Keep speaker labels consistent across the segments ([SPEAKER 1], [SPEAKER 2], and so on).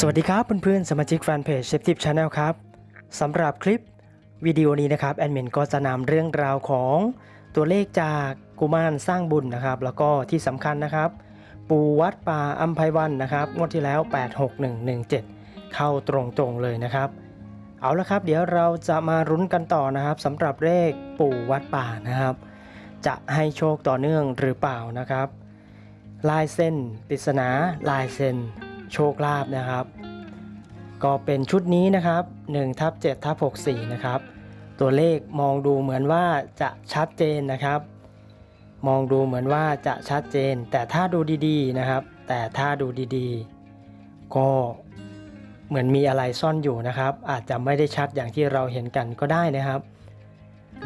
[SPEAKER 1] สวัสดีครับเพื่อนๆสมาชิกแฟนเพจเชฟทิปชาแนลครับสำหรับคลิปวิดีโอนี้นะครับแอดมินก็จะนำเรื่องราวของตัวเลขจากกุมารสร้างบุญนะครับ แล้วก็ที่สำคัญนะครับ ปูวัดป่าอัมไพวันนะครับงวดที่แล้ว 86117 เข้าตรงๆเลยนะครับ เอาละครับ เดี๋ยวเราจะมารุ้นกันต่อนะครับสำหรับเลขปูวัดป่านะครับ จะให้โชคต่อเนื่องหรือเปล่านะครับ ลายเส้นปริศนาลายเส้น โชคลาภนะครับ ก็เป็นชุดนี้นะครับ1ทับ7ทับ64นะครับ ตัวเลขมองดูเหมือนว่าจะชัดเจนนะครับ มองดูเหมือนว่าจะชัดเจน แต่ถ้าดูดีๆนะครับ แต่ถ้าดูดีๆ ก็เหมือนมีอะไรซ่อนอยู่นะครับ อาจจะไม่ได้ชัดอย่างที่เราเห็นกันก็ได้นะครับ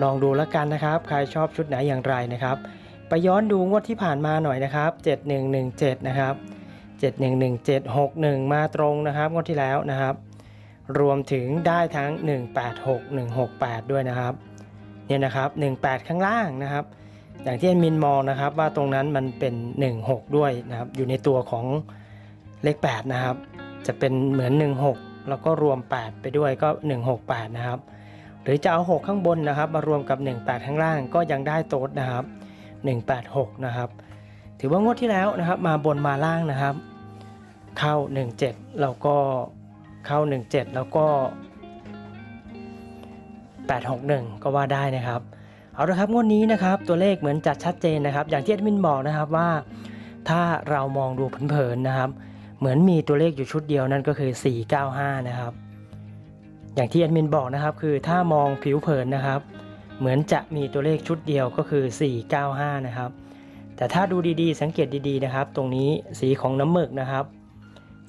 [SPEAKER 1] ลองดูแล้วกันนะครับ ใครชอบชุดไหนอย่างไรนะครับ ไปย้อนดูงวดที่ผ่านมาหน่อยนะครับ 7117 นะครับ 711761 มาตรงนะครับงวดที่แล้วนะครับ รวมถึงได้ทั้ง 186 168 ด้วยนะครับเนี่ยนะครับ 18 ข้างล่างนะครับ อย่างที่แอดมินมองนะครับ ว่าตรงนั้นมันเป็น 16 ด้วยนะครับ อยู่ในตัวของเลข 8 นะครับ จะเป็นเหมือน 16 แล้วก็รวม 8 ไปด้วยก็ 168 นะครับ หรือจะเอา 6 ข้างบนนะครับ มารวมกับ 18 ข้างล่างก็ยังได้โต๊ดนะครับ 186 นะครับ ถือว่างวดที่แล้วนะครับ มาบนมาล่างนะครับ เข้า 17 แล้วก็เข้า 17 แล้วก็ 861 ก็ว่าได้นะครับ เอาละครับงวดนี้นะครับตัวเลขเหมือนจะชัดเจนนะครับ อย่างที่แอดมินบอกนะครับว่า ถ้าเรามองดูเผินๆนะครับ เหมือนมีตัวเลขอยู่ชุดเดียวนั่นก็คือ 495 นะครับ อย่างที่แอดมินบอกนะครับคือถ้ามองผิวเผินนะครับ เหมือนจะมีตัวเลขชุดเดียวก็คือ 495 นะครับแต่ถ้าดูดีๆ สังเกตดีๆนะครับ ตรงนี้สีของน้ำหมึกนะครับ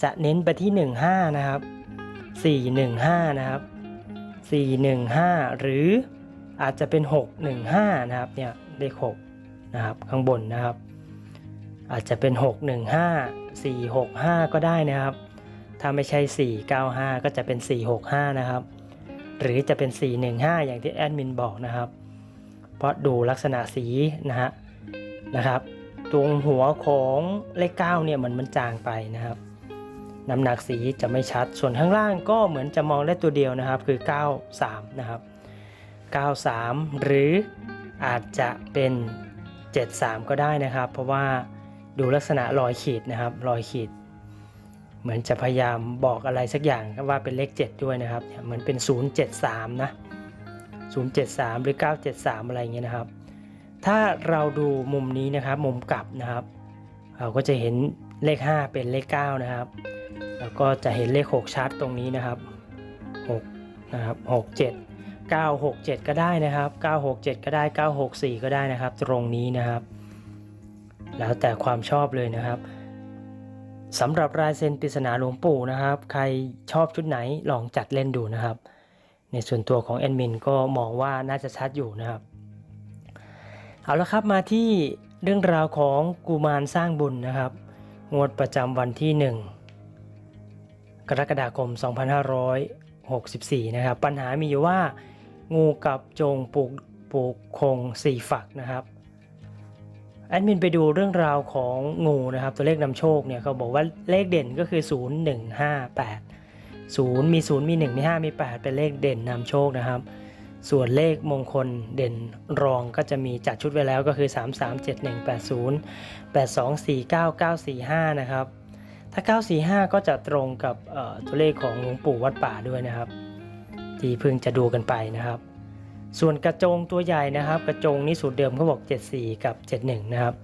[SPEAKER 1] จะเน้นไปที่ 15 นะครับ 415 นะครับ 415 หรืออาจจะเป็น 615 นะครับเนี่ยเลข6นะครับข้างบนนะครับ อาจจะเป็น 615 465 ก็ได้นะครับ ถ้าไม่ใช่ 495 ก็จะเป็น 465 นะครับ หรือจะเป็น 415 อย่างที่แอดมินบอกนะครับ เพราะดูลักษณะสีนะฮะนะครับ ตรงหัวของเลข 9 เนี่ยมือนมันจางไปนะครับ น้ำหนักสีจะไม่ชัด ส่วนข้างล่างก็เหมือนจะมองได้ตัวเดียวนะครับ คือ 93 นะครับ 93 หรืออาจจะเป็น 73 ก็ได้นะครับ เพราะว่าดูลักษณะรอยขีดนะครับ รอยขีด เหมือนจะพยายามบอกอะไรสักอย่างว่าเป็นเลข 7 ด้วยนะครับเนี่ยเหมือนเป็น 073 นะ 073 หรือ 973 อะไรอย่างเงี้ยนะครับ ถ้าเราดูมุมนี้นะครับ มุมกลับนะครับ เราก็จะเห็นเลข 5 เป็นเลข 9 นะครับ แล้วก็จะเห็นเลข 6 ชัดตรงนี้นะครับ6นะครับ6 7 9 6 7 ก็ได้นะครับ 9 6 7 ก็ได้ 9 6 4 ก็ได้นะครับ ตรงนี้นะครับ แล้วแต่ความชอบเลยนะครับสำหรับลายเซ็นปริศนาหลวงปู่นะครับ ใครชอบชุดไหนลองจัดเล่นดูนะครับ ในส่วนตัวของแอดมินก็มองว่าน่าจะชัดอยู่นะครับ เอาละครับมาที่เรื่องราวของกุมารสร้างบุญนะครับ งวดประจำวันที่ 1 กรกฎาคม 2564 นะครับ ปัญหามีอยู่ว่า งูกับจงปลูกปลูกคงสี่ฝักนะครับแอดมินไปดูเรื่องราวของงูนะครับ ตัวเลขนำโชคเนี่ยเขาบอกว่าเลขเด่นก็คือ 0 1 5 8 0 มี 0 มี 1 มี 5 มี 8 เป็นเลขเด่นนำโชคนะครับ ส่วนเลขมงคลเด่นรองก็จะมีจัดชุดไว้แล้วก็คือ 3 3 7 1 8 0 8 2 4 9 9 4 5 นะครับ ถ้า 945 ก็จะตรงกับตัวเลขของหลวงปู่วัดป่าด้วยนะครับ ที่เพิ่งจะดูกันไปนะครับ ส่วนกระจงตัวใหญ่นะครับ กระจงนี่สูตรเดิมเขาบอก 74 กับ 71 นะครับ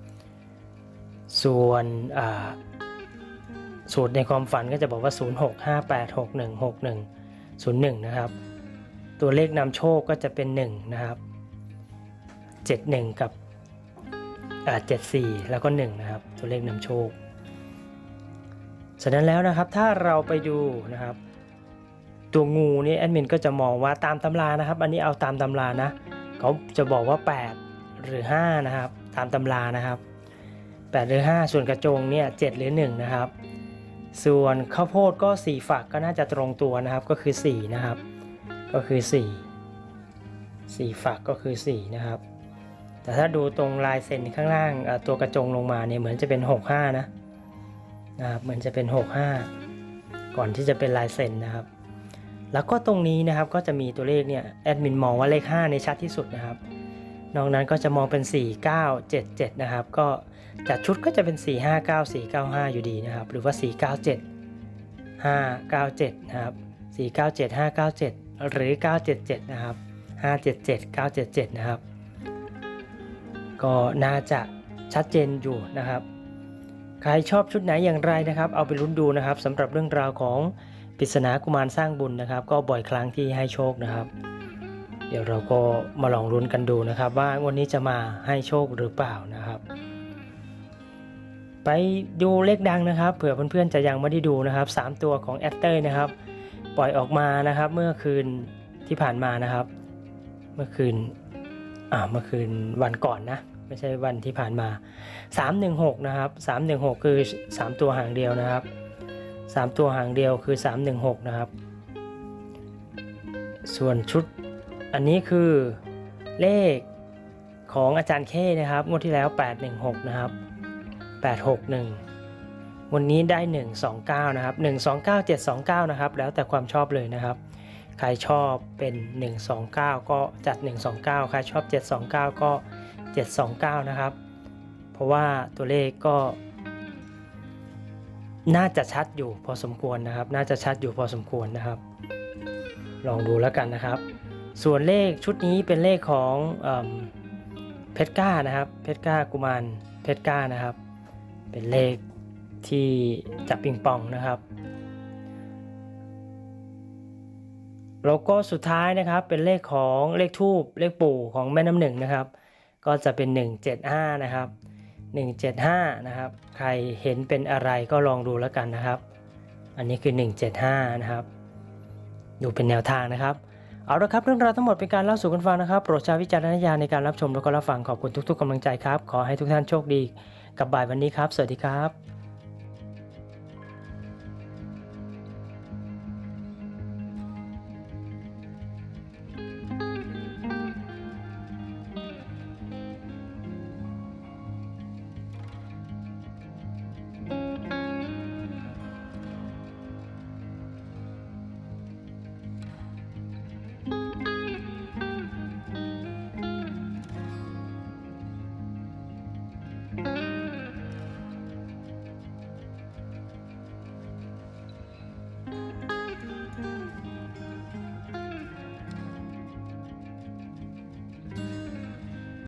[SPEAKER 1] ส่วนอ่าสูตรในความฝันก็จะบอกว่า 06 58 61 61 01 นะครับ ตัวเลขนำโชคก็จะเป็น 1 นะครับ 71 กับอ่า74 แล้วก็ 1 นะครับ ตัวเลขนำโชค ฉะนั้นแล้วนะครับถ้าเราไปดูนะครับ ตัวงูนี่แอดมินก็จะมองว่าตามตำรานะครับ อันนี้เอาตามตำรานะเขาจะบอกว่า 8 หรือ 5 นะครับ ตามตำรานะครับ 8 หรือ 5 ส่วนกระจงเนี่ย7หรือ 1 นะครับ ส่วนข้าวโพดก็ 4 ฝักก็น่าจะตรงตัวนะครับก็คือ 4 นะครับ ก็คือ 4 4 ฝักก็คือ 4 นะครับ แต่ถ้าดูตรงลายเซ็นข้างล่างตัวกระจงลงมาเนี่ยเหมือนจะเป็น 65 นะ นะครับเหมือนจะเป็น 65 ก่อนที่จะเป็นลายเซ็นนะครับ แล้วก็ตรงนี้นะครับก็จะมีตัวเลขเนี่ยแอดมินมองว่าเลข 5 ในชัดที่สุดนะครับ นอกนั้นก็จะมองเป็น 4 9 7 7 นะครับ ก็จัดชุดก็จะเป็น 4 5 9 4 9 5 อยู่ดีนะครับ หรือว่า 4 9 7 5 9 7 นะครับ 4 9 7 5 9 7 หรือ 977 นะครับ 577 977 นะครับ ก็น่าจะชัดเจนอยู่นะครับ ใครชอบชุดไหนอย่างไรนะครับ เอาไปลุ้นดูนะครับสำหรับเรื่องราวของปริศนากุมารสร้างบุญนะครับ ก็บ่อยครั้งที่ให้โชคนะครับ เดี๋ยวเราก็มาลองลุ้นกันดูนะครับ ว่าวันนี้จะมาให้โชคหรือเปล่านะครับ ไปดูเลขดังนะครับ เผื่อเพื่อนๆจะยังไม่ได้ดูนะครับ 3 ตัวของแอตเตอร์นะครับ ปล่อยออกมานะครับ เมื่อคืนที่ผ่านมานะครับ เมื่อคืนอ่าเมื่อคืนวันก่อนนะ ไม่ใช่วันที่ผ่านมา 316 นะครับ 316 คือ 3 ตัวหางเดียวนะครับ 3 ตัวหางเดียวคือ 316 นะครับ ส่วนชุดอันนี้คือเลขของอาจารย์เคนะครับงวดที่แล้ว 816 นะครับ 861 วันนี้ได้ 129 นะครับ 129 729 นะครับ แล้วแต่ความชอบเลยนะครับใครชอบเป็น 129 ก็จัด 129 ใครชอบ 729 ก็ 729 นะครับ เพราะว่าตัวเลขก็ น่าจะชัดอยู่พอสมควรนะครับ น่าจะชัดอยู่พอสมควรนะครับ ลองดูแล้วกันนะครับ ส่วนเลขชุดนี้เป็นเลขของเพชรก้านะครับ เพชรก้ากุมารเพชรก้านะครับ เป็นเลขที่จับปิงปองนะครับแล้วก็สุดท้ายนะครับเป็นเลขของเลขทูบเลขปู่ของแม่น้ำหนึ่งนะครับ ก็จะเป็น 175 นะครับ 175 นะครับ ใครเห็นเป็นอะไรก็ลองดูแล้วกันนะครับ อันนี้คือ 175 นะครับ ดูเป็นแนวทางนะครับ เอาละครับเรื่องราวทั้งหมดเป็นการเล่าสู่กันฟังนะครับ โปรดใช้วิจารณญาณในการรับชมและก็รับฟังขอบคุณทุก ๆกำลังใจครับ ขอให้ทุกท่านโชคดี กับบ่ายวันนี้ครับ สวัสดีครับ